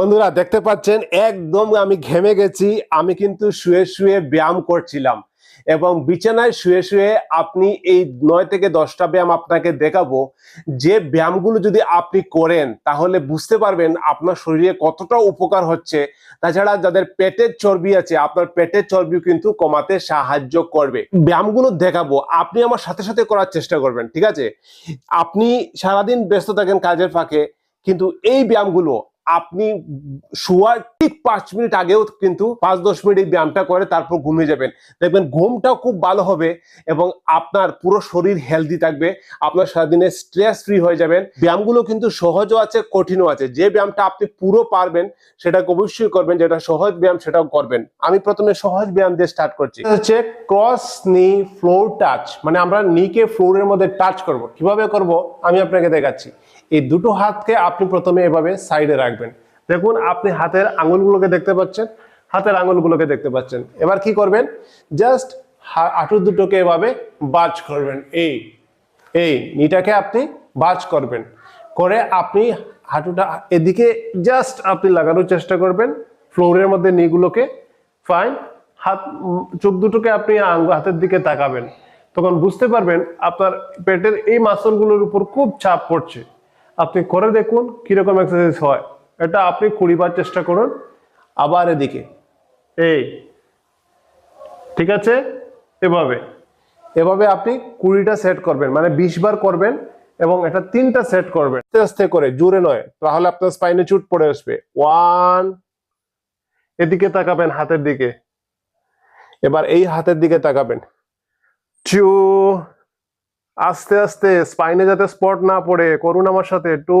বন্ধুরা, দেখতে পাচ্ছেন, একদম আমি ঘেমে গেছি। আমি কিন্তু শুয়ে শুয়ে ব্যায়াম করছিলাম এবং বিছানায় শুয়ে শুয়ে আপনি এই নয় থেকে দশটা ব্যায়াম আপনাকে দেখাবো। যে ব্যায়ামগুলো যদি আপনি করেন, তাহলে বুঝতে পারবেন আপনার শরীরে কতটা উপকার হচ্ছে। তাছাড়া যাদের পেটের চর্বি আছে, আপনার পেটের চর্বিও কিন্তু কমাতে সাহায্য করবে। ব্যায়ামগুলো দেখাবো, আপনি আমার সাথে সাথে করার চেষ্টা করবেন, ঠিক আছে? আপনি সারাদিন ব্যস্ত থাকেন কাজের ফাঁকে, কিন্তু এই ব্যায়ামগুলো আপনি শোয়ার ঠিক পাঁচ মিনিট আগেও কিন্তু পাঁচ দশ মিনিট এই ব্যায়ামটা করে তারপর ঘুমিয়ে যাবেন। দেখবেন ঘুমটাও খুব ভালো হবে এবং আপনার পুরো শরীর হেলদি থাকবে, আপনার সারাদিনে স্ট্রেস ফ্রি হয়ে যাবেন। ব্যায়ামগুলো কিন্তু সহজও আছে, কঠিনও আছে। যে ব্যায়ামটা আপনি পুরো পারবেন সেটা অবশ্যই করবেন, যেটা সহজ ব্যায়াম সেটাও করবেন। আমি প্রথমে সহজ ব্যায়াম দিয়ে স্টার্ট করছি। হচ্ছে ক্রস নি ফ্লোর টাচ মানে আমরা নিকে ফ্লোরের মধ্যে টাচ করব। কীভাবে করব? আমি আপনাকে দেখাচ্ছি। এই দুটো হাতকে আপনি প্রথমে এভাবে সাইডে রাখবেন। দেখুন, আপনি হাতের আঙুলগুলোকে দেখতে পাচ্ছেন। হাতের আঙুলগুলোকে দেখতে পাচ্ছেন। এবার কি করবেন? জাস্ট হাঁটু দুটোকে এভাবে বাজ করবেন। এই এই নিটাকে আপনি বাজ করবেন। করে আপনি হাঁটুটা এদিকে জাস্ট আপনি লাগানোর চেষ্টা করবেন। ফ্লোরের মধ্যে নিগুলোকে। ফাইন, হাত, চোখ দুটোকে আপনি হাতের দিকে তাকাবেন। তখন বুঝতে পারবেন আপনার পেটের এই মাসলগুলোর উপর খুব চাপ পড়ছে। আপনি করে দেখুন কীরকম এক্সারসাইজ হয়। এটা আপনি কুড়ি বার চেষ্টা করুন, আবার এদিকে। এই, ঠিক আছে? এভাবে। এভাবে আপনি কুড়িটা সেট করবেন মানে বিশ বার করবেন এবং এটা তিনটা সেট করবেন। আস্তে আস্তে করে, জোরে নয়, তাহলে আপনার স্পাইনে চুট পড়ে আসবে। ওয়ান এদিকে তাকাবেন হাতের দিকে। এবার এই হাতের দিকে তাকাবেন। টু আস্তে আস্তে স্পাইনে যাতে স্পট না পড়ে, করুন আমার সাথে। Two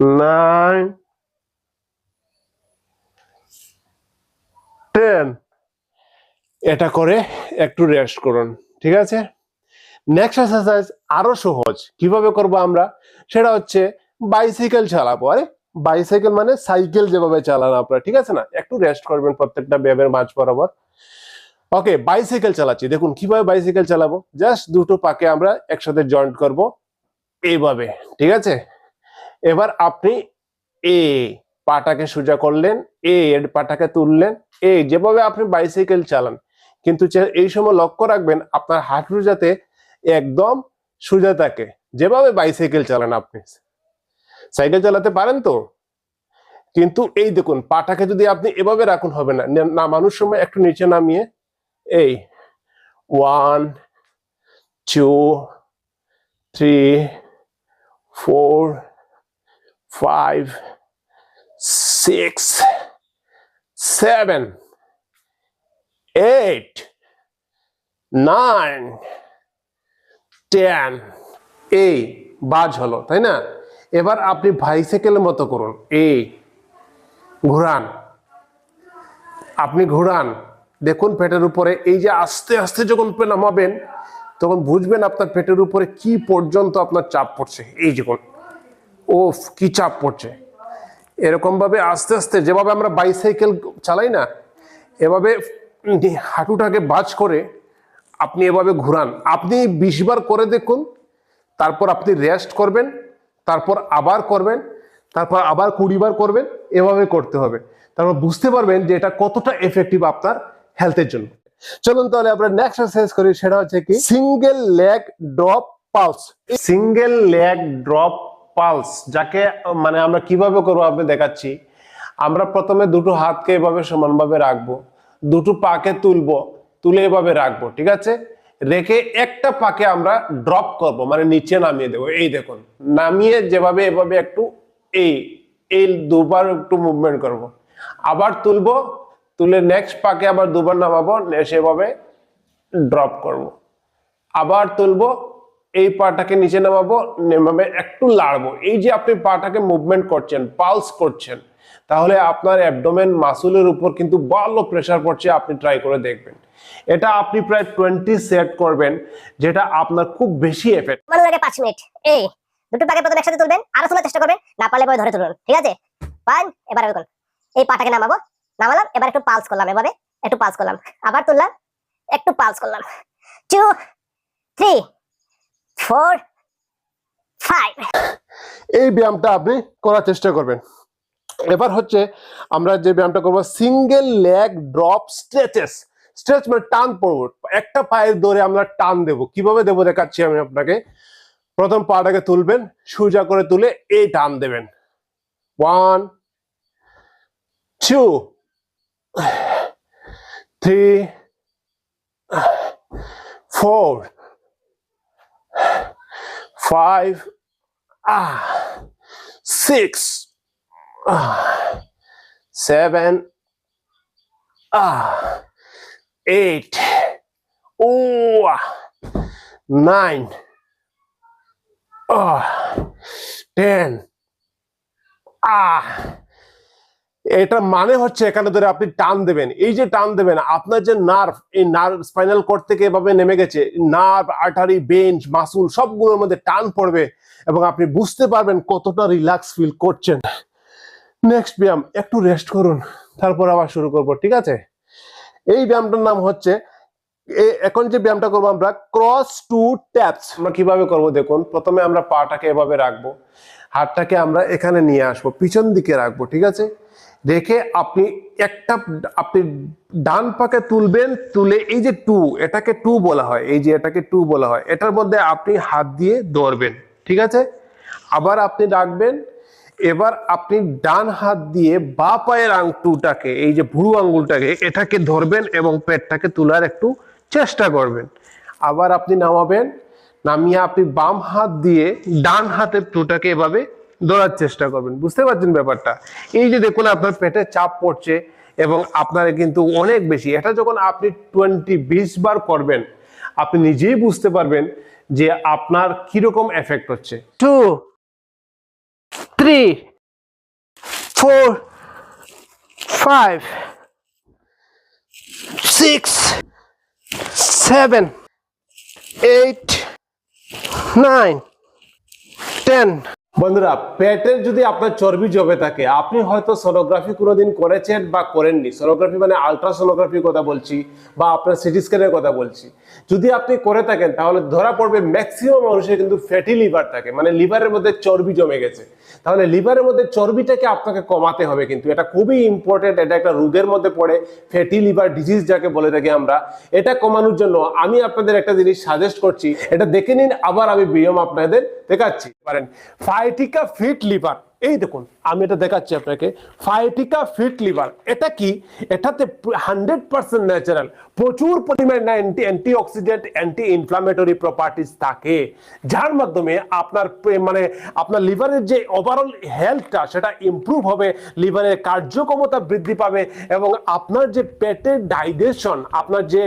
nine, ten. এটা করে একটু রেস্ট করুন ঠিক আছে? নেক্সট এক্সারসাইজ আরও সহজ। কীভাবে করব আমরা? সেটা হচ্ছে বাইসাইকেল চালাবো। আরে বাইসাইকেল মানে সাইকেল যেভাবে চালান আপনারা ঠিক আছে না? একটু রেস্ট করবেন প্রত্যেকটা ব্যায়ামের মাঝ বরাবর। ওকে বাইসাইকেল চালাচ্ছি। দেখুন কীভাবে বাইসাইকেল চালাবো? জাস্ট দুটো পাকে আমরা একসাথে জয়েন্ট করব। এইভাবে ঠিক আছে? এবার আপনি এ পাটাকে সোজা করলেন এ এর পাটাকে তুললেন এ যেভাবে আপনি বাইসাইকেল চালান, কিন্তু এই সময় লক্ষ্য রাখবেন আপনার হাঁটু যাতে একদম সোজা থাকে, যেভাবে বাইসাইকেল চালান আপনি। সাইকেল চালাতে পারেন তো? কিন্তু এই দেখুন, পাটাকে যদি আপনি এভাবে রাখুন হবে না নামানোর সময় একটু নিচে নামিয়ে, এই one two three four five six seven eight nine ten এই বাজ হলো, তাই না? এবার আপনি বাইসাইকেলের মতো করুন। এই ঘোরান। আপনি ঘোরান। দেখুন পেটের উপরে, এই যে আস্তে আস্তে যখন নামাবেন, তখন বুঝবেন আপনার পেটের উপরে কি পর্যন্ত আপনার চাপ পড়ছে। এই যখন ওফ কি চাপ পড়ছে? এরকম ভাবে আস্তে আস্তে যেভাবে আমরা বাইসাইকেল চালাই না, এভাবে হাঁটুটাকে বাজ করে আপনি এভাবে ঘুরান। আপনি বিশ বার করে দেখুন, তারপর আপনি রেস্ট করবেন, তারপর আবার করবেন, তারপর আবার কুড়ি বার করবেন, এভাবে করতে হবে। তারপর বুঝতে পারবেন যে এটা কতটা এফেক্টিভ আপনার হেলথের জন্য। চলুন তাহলে আমরা নেক্সট এক্সারসাইজ করি, সেটা হচ্ছে কি single leg drop pulse single leg drop pulse যাকে মানে আমরা কীভাবে করব আপনি দেখাচ্ছি আমরা প্রথমে দুটো হাতকে এভাবে সমানভাবে রাখব, দুটো পাকে তুলবো, তুলে এভাবে রাখব, ঠিক আছে রেখে একটা পাকে আমরা ড্রপ করব মানে নিচে নামিয়ে দেবো এই দেখুন, নামিয়ে যেভাবে এভাবে একটু এই এই দুবার একটু মুভমেন্ট করব। আবার তুলবো, তুলে নেক্সট পাকে আবার দুবার নামাবো সেভাবে ড্রপ করব। আবার তুলবো এই পাটাকে নিচে নামাবো, নেমাবে, একটু লাড়বো। এই যে আপনি পাটাকে মুভমেন্ট করছেন পালস করছেন, তাহলে আপনার অ্যাবডোমেন মাসুলের উপর কিন্তু ভালো প্রেসার পড়ছে, আপনি ট্রাই করে দেখবেন। এটা আপনি প্রায় টোয়েন্টি সেট করবেন, যেটা আপনার খুব বেশি এফেক্ট মানে লাগে পাঁচ মিনিট। এই, দুটো পাকে প্রথমে একসাথে তুলবেন, আরও তোলার চেষ্টা করবেন, না পারলে পরে ধরে তুলুন ঠিক আছে? ফাইন এবার দেখুন এই পাটাকে নামাবো, নামালাম, এবার একটু পালস করলাম এভাবে, একটু পালস করলাম। আবার তুললাম, একটু পালস করলাম। টু থ্রি ফোর ফাইভ এই ব্যায়ামটা আপনি করার চেষ্টা করবেন। এবার হচ্ছে আমরা যে ব্যায়ামটা করব single leg drop stretches stretch মানে টান পড়ব। একটা পায়ের ধরে আমরা টান দেব। কীভাবে দেবো দেখাচ্ছি আমি আপনাকে। প্রথম পাটাকে তুলবেন, সোজা করে তুলে এই টান দেবেন। One two three four five, ah, six, ah, seven, ah, eight, oh, nine, ah, ten, ah, এটা মানে হচ্ছে এখানে ধরে আপনি টান দেবেন। এই যে টান দেবেন, আপনার যে নার্ভ, এই নার্ভ স্পাইনাল কোর্ড থেকে এভাবে নেমে গেছে, নার্ভ, আর্টারি, বেঞ্চ, মাসুল সবগুলোর মধ্যে টান পড়বে এবং আপনি বুঝতে পারবেন কতটা রিল্যাক্স ফিল করছেন। নেক্সট ব্যায়াম, একটু রেস্ট করুন, তারপর আবার শুরু করব, ঠিক আছে? এই ব্যায়ামটার নাম হচ্ছে এখন যে ব্যায়ামটা করব আমরা ক্রস টু ট্যাপস আমরা কীভাবে করব দেখুন, প্রথমে আমরা পাটাকে এভাবে রাখব। হাতটাকে আমরা এখানে নিয়ে আসব, পিছন দিকে রাখব, ঠিক আছে? রেখে আপনি একটা, আপনি ডান পাকে তুলবেন, তুলে এই যে টু, এটাকে টু বলা হয়, এই যে এটাকে টু বলা হয়, এটার মধ্যে আপনি হাত দিয়ে ধরবেন, ঠিক আছে? আবার আপনি রাখবেন, এবার আপনি ডান হাত দিয়ে বা পায়ের আংটুটাকে এই যে ভুরু আঙ্গুলটাকে এটাকে ধরবেন এবং পেটটাকে তোলার একটু চেষ্টা করবেন। আবার আপনি নামাবেন নামিয়ে আপনি বাম হাত দিয়ে ডান হাতের টুটাকে এভাবে ধরার চেষ্টা করবেন। বুঝতে পারছেন ব্যাপারটা? এই যে দেখুন, আপনার পেটে চাপ পড়ছে এবং আপনার কিন্তু অনেক বেশি। এটা যখন আপনি টোয়েন্টি বিশ বার করবেন, আপনি নিজেই বুঝতে পারবেন যে আপনার কীরকম এফেক্ট হচ্ছে। Two, three, four, five, six, seven, eight nine ten বন্ধুরা, পেটের যদি আপনার চর্বি জমে থাকে, আপনি হয়তো সোনোগ্রাফি কোনোদিন করেছেন বা করেননি। সোনোগ্রাফি মানে আলট্রাসোনোগ্রাফির কথা বলছি বা আপনার সিটি স্ক্যানের কথা বলছি। যদি আপনি করে থাকেন, তাহলে ধরা পড়বে ম্যাক্সিমাম মানুষের কিন্তু ফ্যাটি লিভার থাকে মানে লিভারের মধ্যে চর্বি জমে গেছে। তাহলে লিভারের মধ্যে চর্বিটাকে আপনাকে কমাতে হবে কিন্তু। এটা খুবই ইম্পর্টেন্ট এটা একটা রোগের মধ্যে পড়ে ফ্যাটি লিভার ডিজিজ যাকে বলে থাকি আমরা। এটা কমানোর জন্য আমি আপনাদের একটা জিনিস সাজেস্ট করছি, এটা দেখে নিন, আবার আমি বিয়ম আপনাদের দেখাচ্ছি। পারেন ফাইটিকা ফিট লিভার এই দেখুন, আমি এটা দেখাচ্ছি আপনাকে। ফাইটিকা ফিট লিভার এটা কি? এটাতে হান্ড্রেড পার্সেন্ট ন্যাচারাল প্রচুর পরিমাণে anti anti oxidant anti inflammatory properties থাকে। যার মাধ্যমে আপনার মানে আপনার লিভারের যে ওভারঅল হেলথটা সেটা ইমপ্রুভ হবে লিভারের কার্যক্ষমতা বৃদ্ধি পাবে এবং আপনার যে পেটের ডাইজেশন আপনার যে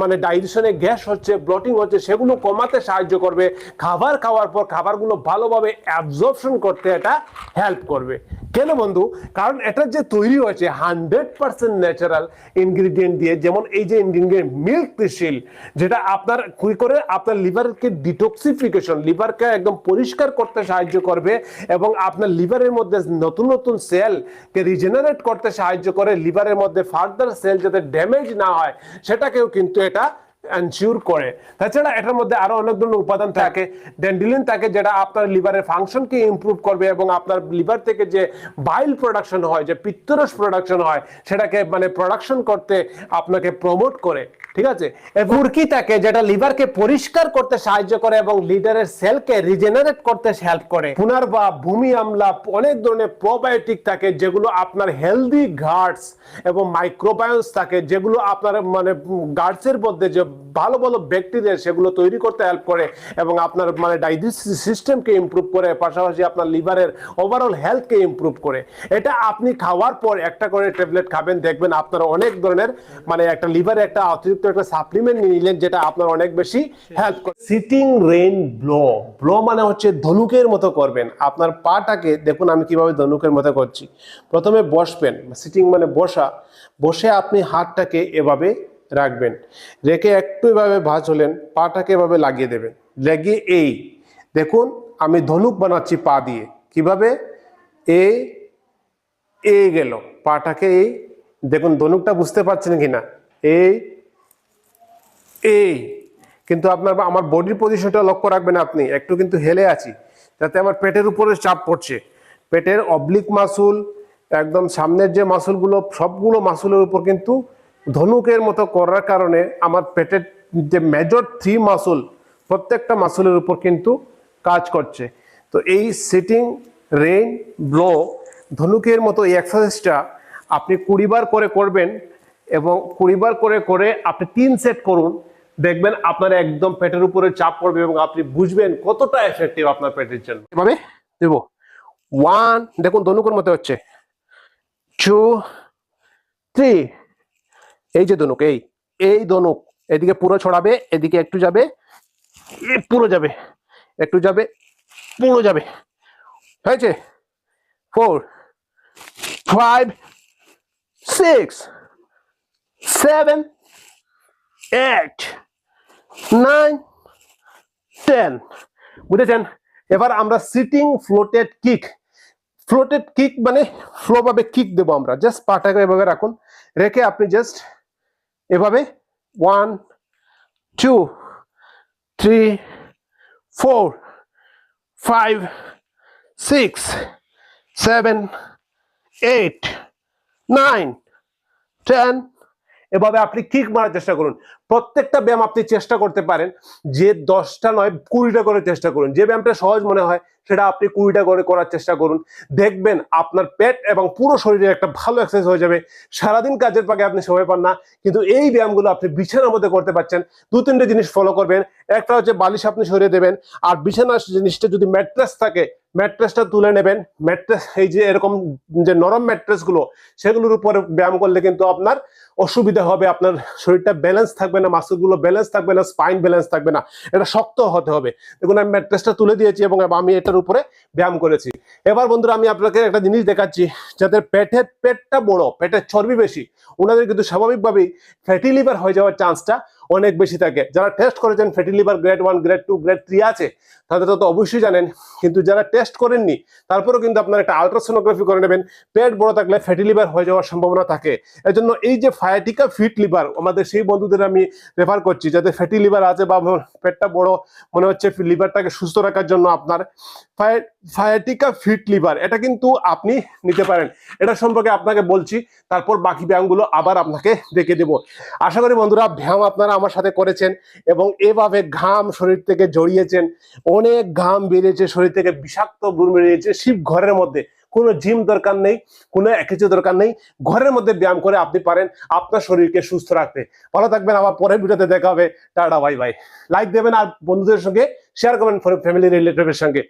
মানে ডাইজেশনে গ্যাস হচ্ছে ব্লটিং হচ্ছে, সেগুলো কমাতে সাহায্য করবে। খাবার খাওয়ার পর খাবারগুলো ভালোভাবে অ্যাবজর্পশন করতে এটা হেল্প করবে। কেন বন্ধু? কারণ এটা যে তৈরি হয়েছে হান্ড্রেড পার্সেন্ট ন্যাচারাল ইনগ্রিডিয়েন্ট দিয়ে, যেমন এই যে ইনগ্রিডিয়েন্ট মিল্ক ত্রিশিল যেটা আপনার কি করে? আপনার লিভারকে ডিটক্সিফিকেশন লিভারকে একদম পরিষ্কার করতে সাহায্য করবে এবং আপনার লিভারের মধ্যে নতুন নতুন সেলকে রিজেনারেট করতে সাহায্য করে লিভারের মধ্যে ফার্দার সেল যাতে ড্যামেজ না হয়, সেটাকেও কিন্তু এটা এনশিওর করে। তাছাড়া এটার মধ্যে আরও অনেক ধরনের উপাদান থাকে। ডেন্ডিলিন থাকে যেটা আপনার লিভারের ফাংশনকে ইমপ্রুভ করবে এবং আপনার লিভার থেকে যে বাইল প্রোডাকশন হয় যে পিত্তরস প্রোডাকশন হয় সেটাকে মানে প্রোডাকশন করতে আপনাকে প্রমোট করে। ঠিক আছে? মুরকি থাকে যেটা লিভারকে পরিষ্কার করতে সাহায্য করে এবং লিডারের সেলকে রিজেনারেট করতে হেল্প করে। পুনার বা ভূমি আমলা অনেক ধরনের প্রোবায়োটিক থাকে যেগুলো আপনার হেলদি গার্ডস এবং মাইক্রোবায়োন্স থাকে যেগুলো আপনার মানে গার্ডসের মধ্যে যে ভালো ভালো ব্যাকটেরিয়া সেগুলো তৈরি করতে হেল্প করে এবং আপনার মানে ডাইজেস্টিভ সিস্টেমকে ইমপ্রুভ করে, পাশাপাশি আপনার লিভারের ওভারঅল হেলথকে ইমপ্রুভ করে। এটা আপনি খাওয়ার পর একটা করে ট্যাবলেট খাবেন, দেখবেন আপনার অনেক ধরনের মানে একটা লিভারে একটা অতিরিক্ত একটা সাপ্লিমেন্ট নিলেন যেটা আপনার অনেক বেশি হেল্প করে। সিটিং রেইন ব্লো ব্লো মানে হচ্ছে ধনুকের মতো করবেন। আপনার পাটাকে, দেখুন আমি কীভাবে ধনুকের মতো করছি। প্রথমে বসবেন সিটিং মানে বসা। বসে আপনি হাতটাকে এভাবে রাখবেন। রেখে একটু এভাবে ভাঁজ হলেন, পাটাকে এভাবে লাগিয়ে দেবেন। লাগিয়ে এই, দেখুন, আমি ধনুক বানাচ্ছি পা দিয়ে। কীভাবে? এই এ গেল। পাটাকে এই, দেখুন, ধনুকটা বুঝতে পারছেন কিনা? এই এই কিন্তু আপনার আমার বডির পজিশনটা লক্ষ্য রাখবেন আপনি। একটু কিন্তু হেলে আছি। যাতে আমার পেটের উপরে চাপ পড়ছে। পেটের অবলিক মাসুল একদম সামনের যে মাসুলগুলো সবগুলো মাসুলের উপর কিন্তু ধনুকের মতো করার কারণে আমার পেটের যে মেজর থ্রি মাসুল প্রত্যেকটা মাসুলের উপর কিন্তু কাজ করছে। তো এই সিটিং রেইন ব্লো ধনুকের মতো এই এক্সারসাইজটা আপনি কুড়ি বার করে করবেন এবং কুড়ি বার করে করে আপনি তিন সেট করুন, দেখবেন আপনার একদম পেটের উপরে চাপ পড়বে এবং আপনি বুঝবেন কতটা এফেক্টিভ আপনার পেটের জন্য। এভাবে দেব। ওয়ান দেখুন ধনুকের মতো হচ্ছে। টু থ্রি এই যে ধনুক এই এই ধনুক এদিকে পুরো ছড়াবে, এদিকে একটু যাবে পুরো যাবে, একটু যাবে, পুরো যাবে। হয়েছে? Four five six seven eight nine ten বুঝেছেন? এবার আমরা sitting floated kick floated kick মানে ফ্লো ভাবে কিক দেবো আমরা। জাস্ট পাটাকে এভাবে রাখুন। রেখে আপনি জাস্ট এভাবে one, two, three, four, five, six, seven, eight, nine, ten. এভাবে আপনি কিক মারার চেষ্টা করুন। প্রত্যেকটা ব্যায়াম আপনি চেষ্টা করতে পারেন। যে দশটা নয়, কুড়িটা করে চেষ্টা করুন। যে ব্যায়ামটা সহজ মনে হয় সেটা আপনি কুড়িটা করে করার চেষ্টা করুন। দেখবেন আপনার পেট এবং পুরো শরীরে একটা ভালো এক্সারসাইজ হয়ে যাবে। সারাদিন কাজের পাকে আপনি সময় পান না, কিন্তু এই ব্যায়ামগুলো আপনি বিছানার মধ্যে করতে পারছেন। দু তিনটে জিনিস ফলো করবেন। একটা হচ্ছে বালিশ আপনি সরিয়ে দেবেন। আর বিছানার জিনিসটা যদি ম্যাট্রাস থাকে ম্যাট্রেসটা তুলে নেবেন। ম্যাট্রেস, এই যে এরকম যে নরম ম্যাট্রেসগুলো, সেগুলোর উপরে ব্যায়াম করলে কিন্তু আপনার অসুবিধা হবে, আপনার শরীরটা ব্যালেন্স থাকবে না মাসুলগুলো ব্যালেন্স থাকবে না স্পাইন ব্যালেন্স থাকবে না, এটা শক্ত হতে হবে। দেখুন, আমি ম্যাট্রেসটা তুলে দিয়েছি এবং আমি এটার উপরে ব্যায়াম করেছি। এবার বন্ধুরা, আমি আপনাকে একটা জিনিস দেখাচ্ছি যাদের পেটের পেটটা বড়, পেটের চর্বি বেশি, ওনাদের কিন্তু স্বাভাবিকভাবেই ফ্যাটি লিভার হয়ে যাওয়ার চান্সটা অনেক বেশি থাকে। যারা টেস্ট করেছেন fatty liver grade one grade two grade three আছে, তাদের তো অবশ্যই জানেন। কিন্তু যারা টেস্ট করেননি, তারপরেও কিন্তু আপনার একটা আলট্রাসোনোগ্রাফি করে নেবেন। পেট বড় থাকলে ফ্যাটি লিভার হয়ে যাওয়ার সম্ভাবনা থাকে। এর জন্য এই যে ফায়াটিকা ফিট লিভার আমাদের সেই বন্ধুদের আমি রেফার করছি যাদের ফ্যাটি লিভার আছে বা পেটটা বড় মনে হচ্ছে লিভারটাকে সুস্থ রাখার জন্য আপনার। ফায়াটিকা ফিট লিভার এটা কিন্তু আপনি নিতে পারেন। এটা সম্পর্কে আপনাকে বলছি, তারপর বাকি ব্যায়ামগুলো আবার আপনাকে দেখে দেব। আশা করি বন্ধুরা, ব্যায়াম আপনারা আমার সাথে করেছেন এবং এভাবে ঘাম শরীর থেকে জড়িয়েছেন, অনেক ঘাম বেরিয়েছে শরীর থেকে, বিষাক্ত গুণ বেরিয়েছে শিব ঘরের মধ্যে। কোনো জিম দরকার নেই, কোনো কিছু দরকার নেই, ঘরের মধ্যে ব্যায়াম করে আপনি পারেন আপনার শরীরকে সুস্থ রাখতে। ভালো থাকবেন, আবার পরের ভিডিওতে দেখা হবে। Tata, bye bye. লাইক দেবেন আর বন্ধুদের সঙ্গে শেয়ার করবেন ফ্যামিলি রিলেটিভের সঙ্গে।